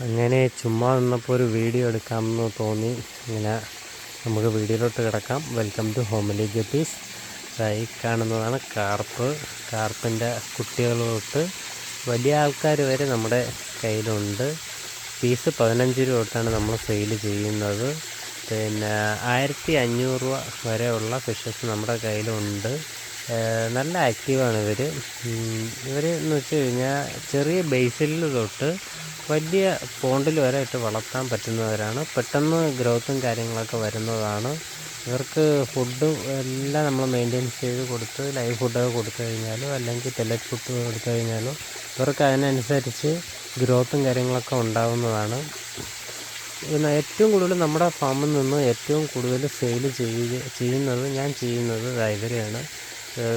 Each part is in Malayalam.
അങ്ങനെ ചുമ്മാ നിന്നപ്പോൾ ഒരു വീഡിയോ എടുക്കാമെന്ന് തോന്നി. ഇങ്ങനെ നമുക്ക് വീഡിയോയിലോട്ട് കിടക്കാം. വെൽക്കം ടു ഹോമിലി ഗപ്പീസ് ഈ കാണുന്നതാണ് കാർപ്പ്. കാർപ്പിന്റെ കുട്ടികൾ തൊട്ട് വലിയ ആൾക്കാർ വരെ നമ്മുടെ കയ്യിലുണ്ട്. പീസ് പതിനഞ്ച് രൂപ തൊട്ടാണ് നമ്മൾ സെയിൽ ചെയ്യുന്നത്. പിന്നെ ആയിരത്തി അഞ്ഞൂറ് രൂപ വരെയുള്ള ഫിഷസ് നമ്മുടെ കയ്യിലുണ്ട്. നല്ല ആക്റ്റീവാണ് ഇവർ ഇവർ എന്ന് വെച്ച് കഴിഞ്ഞാൽ ചെറിയ ബേസിൽ തൊട്ട് വലിയ പോണ്ടിൽ വരെ ഇട്ട് വളർത്താൻ പറ്റുന്നവരാണ്. പെട്ടെന്ന് ഗ്രോത്തും കാര്യങ്ങളൊക്കെ വരുന്നതാണ്. ഇവർക്ക് ഫുഡും എല്ലാം നമ്മൾ മെയിന്റെയിൻ ചെയ്ത് കൊടുത്ത് ലൈവ് ഫുഡൊക്കെ കൊടുത്തു കഴിഞ്ഞാലോ അല്ലെങ്കിൽ പെല്ലറ്റ് ഫുഡ് കൊടുത്തു കഴിഞ്ഞാലോ ഇവർക്ക് അതിനനുസരിച്ച് ഗ്രോത്തും കാര്യങ്ങളൊക്കെ ഉണ്ടാവുന്നതാണ്. പിന്നെ ഏറ്റവും കൂടുതൽ നമ്മുടെ ഫാമിൽ നിന്ന് ഏറ്റവും കൂടുതൽ സെയിൽ ചെയ്യുക ചെയ്യുന്നത് ഞാൻ ചെയ്യുന്നത് ഇവരെയാണ്.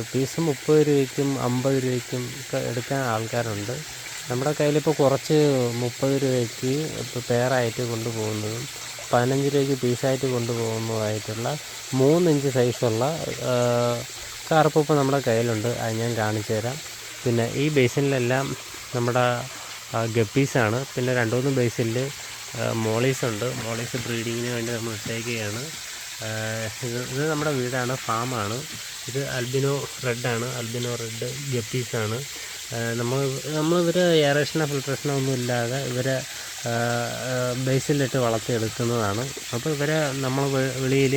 പീസ് മുപ്പത് രൂപയ്ക്കും അമ്പത് രൂപയ്ക്കും ഒക്കെ എടുക്കാൻ ആൾക്കാരുണ്ട്. നമ്മുടെ കയ്യിലിപ്പോൾ കുറച്ച് മുപ്പത് രൂപയ്ക്ക് ഇപ്പോൾ പെയറായിട്ട് കൊണ്ടുപോകുന്നതും പതിനഞ്ച് രൂപയ്ക്ക് പീസായിട്ട് കൊണ്ടുപോകുന്നതായിട്ടുള്ള മൂന്നിഞ്ച് സൈസുള്ള കാർപ്പ് ഇപ്പോൾ നമ്മുടെ കയ്യിലുണ്ട്. അത് ഞാൻ കാണിച്ചു തരാം. പിന്നെ ഈ ബേസിനിലെല്ലാം നമ്മുടെ ഗപ്പീസാണ് പിന്നെ രണ്ട് മൂന്ന് ബേസിൽ മോളീസ് ഉണ്ട്. മോളീസ് ബ്രീഡിങ്ങിന് വേണ്ടി നമ്മൾ ഇട്ടേക്കുകയാണ്. ഇത് ഇത് നമ്മുടെ വീടാണ് ഫാമാണ്. ഇത് അൽബിനോ റെഡാണ് അൽബിനോ റെഡ് ഗപ്പീസാണ്. നമ്മൾ നമ്മൾ ഇവരെ എയറേഷനോ ഫിൽട്രേഷനോ ഒന്നും ഇല്ലാതെ ഇവരെ ബേസിലിട്ട് വളർത്തിയെടുക്കുന്നതാണ്. അപ്പോൾ ഇവരെ നമ്മൾ വെളിയിൽ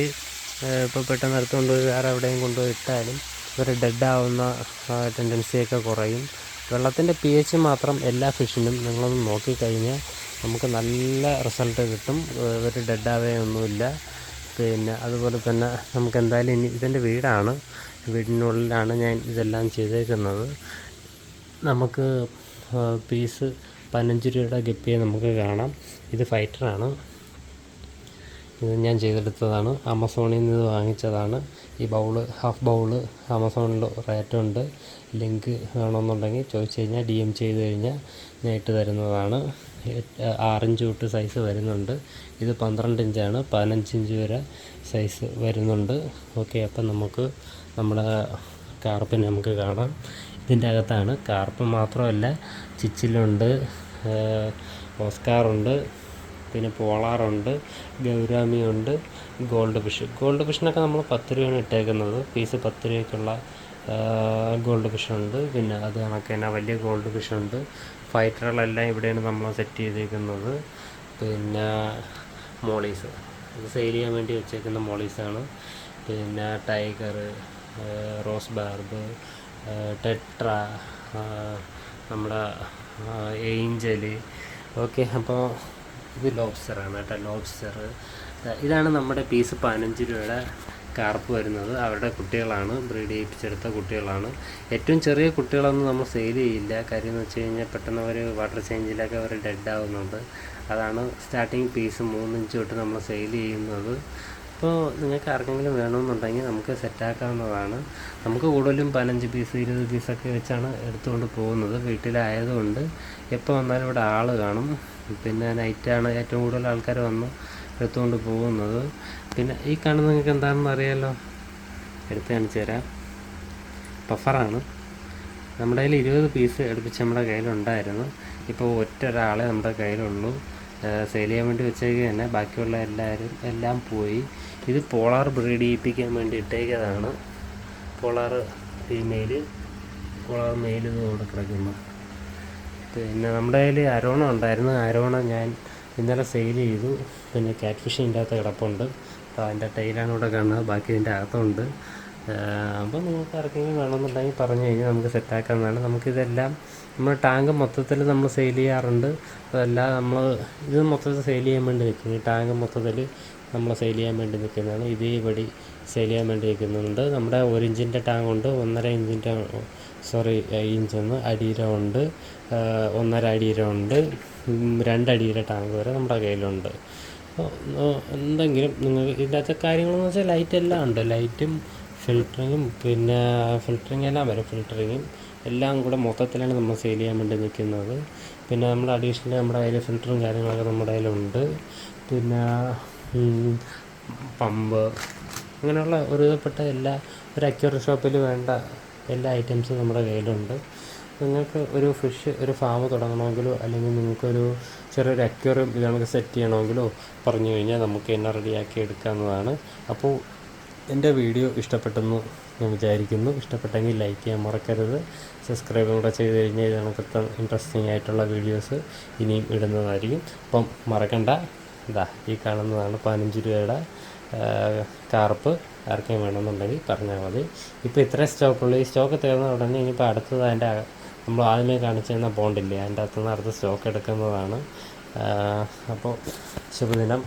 ഇപ്പോൾ പെട്ടെന്ന് എടുത്തുകൊണ്ട് വേറെ എവിടെയും കൊണ്ടുപോയി ഇട്ടാലും ഇവർ ഡെഡാവുന്ന ടെൻഡൻസിയൊക്കെ കുറയും. വെള്ളത്തിന്റെ പി എച്ച് മാത്രം എല്ലാ ഫിഷിനും നിങ്ങളൊന്ന് നോക്കിക്കഴിഞ്ഞാൽ നമുക്ക് നല്ല റിസൾട്ട് കിട്ടും. ഇവർ ഡെഡാവുകയൊന്നുമില്ല പിന്നെ അതുപോലെ തന്നെ നമുക്ക് എന്തായാലും ഇനി ഇതെന്റെ വീടാണ്. വീടിനുള്ളിലാണ് ഞാൻ ഇതെല്ലാം ചെയ്തേക്കുന്നത്. നമുക്ക് പീസ് പതിനഞ്ച് രൂപയുടെ ഗപ്പിയെ നമുക്ക് കാണാം. ഇത് ഫൈറ്ററാണ്. ഇത് ഞാൻ ചെയ്തെടുത്തതാണ്. ആമസോണിൽ നിന്ന് വാങ്ങിച്ചതാണ്. ഈ ബൗൾ ഹാഫ് ബൗൾ ആമസോണിൽ റേറ്റുണ്ട്. ലിങ്ക് വേണമെന്നുണ്ടെങ്കിൽ ചോദിച്ചു കഴിഞ്ഞാൽ ഡി എം ചെയ്ത് കഴിഞ്ഞാൽ ഞാൻ ഇട്ട് തരുന്നതാണ്. ആറിഞ്ച് തൊട്ട് സൈസ് വരുന്നുണ്ട്. ഇത് പന്ത്രണ്ട് ഇഞ്ചാണ്. പതിനഞ്ച് ഇഞ്ച് വരെ സൈസ് വരുന്നുണ്ട്. ഓക്കെ അപ്പം നമുക്ക് നമ്മുടെ കാർപ്പിനെ നമുക്ക് കാണാം. ഇതിന്റെ അകത്താണ്. കാർപ്പ് മാത്രമല്ല ചിച്ചിലുണ്ട് ഓസ്കാറുണ്ട് പിന്നെ പോളാറുണ്ട് ഗൗരാമിയുണ്ട് ഗോൾഡ് ഫിഷ്. ഗോൾഡ് ഫിഷിനൊക്കെ നമ്മൾ പത്ത് രൂപയാണ് ഇട്ടേക്കുന്നത്. പീസ് പത്ത് രൂപയ്ക്കുള്ള ഗോൾഡ് ഫിഷുണ്ട്. പിന്നെ അത് കണക്ക് തന്നെ വലിയ ഗോൾഡ് ഫിഷുണ്ട്. ഫൈറ്ററുകളെല്ലാം ഇവിടെയാണ് നമ്മൾ സെറ്റ് ചെയ്തേക്കുന്നത്. പിന്നെ മോളീസ്. ഇത് സെയിൽ ചെയ്യാൻ വേണ്ടി വെച്ചേക്കുന്ന മോളീസാണ്. പിന്നെ ടൈഗർ റോസ് ബാർബ് ടെട്ര നമ്മുടെ ഏഞ്ചൽ ഓക്കെ അപ്പോൾ ഇത് ലോബ്സ്റ്ററാണ് കേട്ടോ ലോബ്സ്റ്റർ ഇതാണ് നമ്മുടെ പീസ് പതിനഞ്ച് രൂപയുടെ കാർപ്പ് വരുന്നത് അവരുടെ കുട്ടികളാണ് ബ്രീഡ് ചെയ്യിപ്പിച്ചെടുത്ത കുട്ടികളാണ്. ഏറ്റവും ചെറിയ കുട്ടികളൊന്നും നമ്മൾ സെയിൽ ചെയ്യില്ല. കാര്യം എന്ന് വെച്ച് കഴിഞ്ഞാൽ പെട്ടെന്ന് അവർ വാട്ടർ ചേഞ്ചിലൊക്കെ അവർ ഡെഡ് ആവുന്നുണ്ട്. അതാണ് സ്റ്റാർട്ടിങ് പീസ് മൂന്നിഞ്ച് തൊട്ട് നമ്മൾ സെയിൽ ചെയ്യുന്നത്. അപ്പോൾ നിങ്ങൾക്ക് ആർക്കെങ്കിലും വേണമെന്നുണ്ടെങ്കിൽ നമുക്ക് സെറ്റാക്കാവുന്നതാണ് നമുക്ക് കൂടുതലും പതിനഞ്ച് പീസ് ഇരുപത് പീസൊക്കെ വെച്ചാണ് എടുത്തുകൊണ്ട് പോകുന്നത്. വീട്ടിലായതുകൊണ്ട് എപ്പോൾ വന്നാലും ഇവിടെ ആൾ കാണും. പിന്നെ നൈറ്റാണ് ഏറ്റവും കൂടുതൽ ആൾക്കാർ വന്ന് എടുത്തുകൊണ്ട് പോകുന്നത്. പിന്നെ ഈ കാണുന്ന നിങ്ങൾക്ക് എന്താണെന്ന് അറിയാമല്ലോ എടുത്ത് കാണിച്ചു തരാം. പഫറാണ് നമ്മുടെ കയ്യിൽ ഇരുപത് പീസ് എടുപ്പിച്ച് നമ്മുടെ കയ്യിലുണ്ടായിരുന്നു. ഇപ്പോൾ ഒറ്റ ഒരാളെ നമ്മുടെ കയ്യിലുള്ളൂ. സെയിൽ ചെയ്യാൻ വേണ്ടി വെച്ചേക്ക് തന്നെ. ബാക്കിയുള്ള എല്ലാവരും എല്ലാം പോയി. ഇത് പോളാർ ബ്രീഡ് ചെയ്യിപ്പിക്കാൻ വേണ്ടി ഇട്ടേക്കതാണ്. പോളാർ ഫീമെയിൽ പോളാർ മെയിൽ ഇത് ഇവിടെ കിടക്കുന്നു. പിന്നെ നമ്മുടെ കയ്യിൽ അരോണ ഉണ്ടായിരുന്നു. അരോണ ഞാൻ ഇന്നലെ സെയിൽ ചെയ്തു. പിന്നെ ക്യാറ്റ് ഫിഷിന്റെ അകത്ത് കിടപ്പുണ്ട്. അപ്പോൾ അതിന്റെ ടൈലാണ് ഇവിടെ കാണുന്നത്. ബാക്കി ഇതിന്റെ അകത്തുണ്ട്. അപ്പോൾ നിങ്ങൾക്ക് ആർക്കെങ്കിലും വേണമെന്നുണ്ടെങ്കിൽ പറഞ്ഞു കഴിഞ്ഞാൽ നമുക്ക് സെറ്റാക്കാവുന്നതാണ്. നമുക്കിതെല്ലാം നമ്മൾ ടാങ്ക് മൊത്തത്തിൽ നമ്മൾ സെയിൽ ചെയ്യാറുണ്ട്. അതെല്ലാം നമ്മൾ ഇത് മൊത്തത്തിൽ സെയിൽ ചെയ്യാൻ വേണ്ടി നിൽക്കുന്നു. ഈ ടാങ്ക് മൊത്തത്തിൽ നമ്മൾ സെയിൽ ചെയ്യാൻ വേണ്ടി നിൽക്കുന്നതാണ്. ഇത് ഇവിടെ സെയിൽ ചെയ്യാൻ വേണ്ടി നിൽക്കുന്നുണ്ട്. നമ്മുടെ ഒരു ഇഞ്ചിന്റെ ടാങ്ക് ഉണ്ട്. ഒന്നര ഇഞ്ചിന്റെ സോറി ഇഞ്ചൊന്ന് അടിയിര ഉണ്ട്. ഒന്നര അടിയിര ഉണ്ട്. രണ്ടടിയുടെ ടാങ്ക് വരെ നമ്മുടെ കയ്യിലുണ്ട്. എന്തെങ്കിലും നിങ്ങൾക്ക് ഇതിനകത്തെ കാര്യങ്ങളെന്ന് വെച്ചാൽ ലൈറ്റ് എല്ലാം ഉണ്ട്. ലൈറ്റും ഫിൽറ്ററിങ്ങും പിന്നെ ഫിൽറ്ററിങ് എല്ലാം വരും. ഫിൽറ്ററിങ്ങും എല്ലാം കൂടെ മൊത്തത്തിലാണ് നമ്മൾ സെയിൽ ചെയ്യാൻ വേണ്ടി നിൽക്കുന്നത്. പിന്നെ നമ്മൾ അഡീഷണലി നമ്മുടെ കയ്യിൽ ഫിൽറ്ററും കാര്യങ്ങളൊക്കെ നമ്മുടെ കയ്യിലുണ്ട്. പിന്നെ പമ്പ് അങ്ങനെയുള്ള ഒരുവിധപ്പെട്ട എല്ലാ ഒരു അക്യൂറി ഷോപ്പിൽ വേണ്ട എല്ലാ ഐറ്റംസും നമ്മുടെ കയ്യിലുണ്ട്. നിങ്ങൾക്ക് ഒരു ഫിഷ് ഒരു ഫാം തുടങ്ങണമെങ്കിലോ അല്ലെങ്കിൽ നിങ്ങൾക്കൊരു ചെറിയൊരു അക്വറിയം ഇത് നമുക്ക് സെറ്റ് ചെയ്യണമെങ്കിലോ പറഞ്ഞു കഴിഞ്ഞാൽ നമുക്ക് എന്നെ റെഡിയാക്കി എടുക്കാവുന്നതാണ്. അപ്പോൾ എന്റെ വീഡിയോ ഇഷ്ടപ്പെട്ടെന്ന് ഞാൻ വിചാരിക്കുന്നു. ഇഷ്ടപ്പെട്ടെങ്കിൽ ലൈക്ക് ചെയ്യാൻ മറക്കരുത്. സബ്സ്ക്രൈബ് കൂടെ ചെയ്ത് കഴിഞ്ഞാൽ ഇത് കണക്കത്തെ ഇൻട്രസ്റ്റിംഗ് ആയിട്ടുള്ള വീഡിയോസ് ഇനിയും ഇടുന്നതായിരിക്കും. അപ്പം മറക്കണ്ട. ഇതാ ഈ കാണുന്നതാണ് പതിനഞ്ച് രൂപയുടെ കാർപ്പ് ആർക്കും വേണമെന്നുണ്ടെങ്കിൽ പറഞ്ഞാൽ മതി. ഇപ്പോൾ ഇത്രയും സ്റ്റോക്കുള്ളൂ ഈ സ്റ്റോക്ക് തീർന്ന ഉടനെ ഇനിയിപ്പോൾ അടുത്തത് അതിന്റെ നമ്മൾ ആദ്യമേ കാണിച്ചിരുന്ന ബോണ്ടില്ലേ അതിന്റെ അകത്തുനിന്ന് അടുത്ത് സ്റ്റോക്ക് എടുക്കുന്നതാണ്. അപ്പോൾ ശുഭദിനം.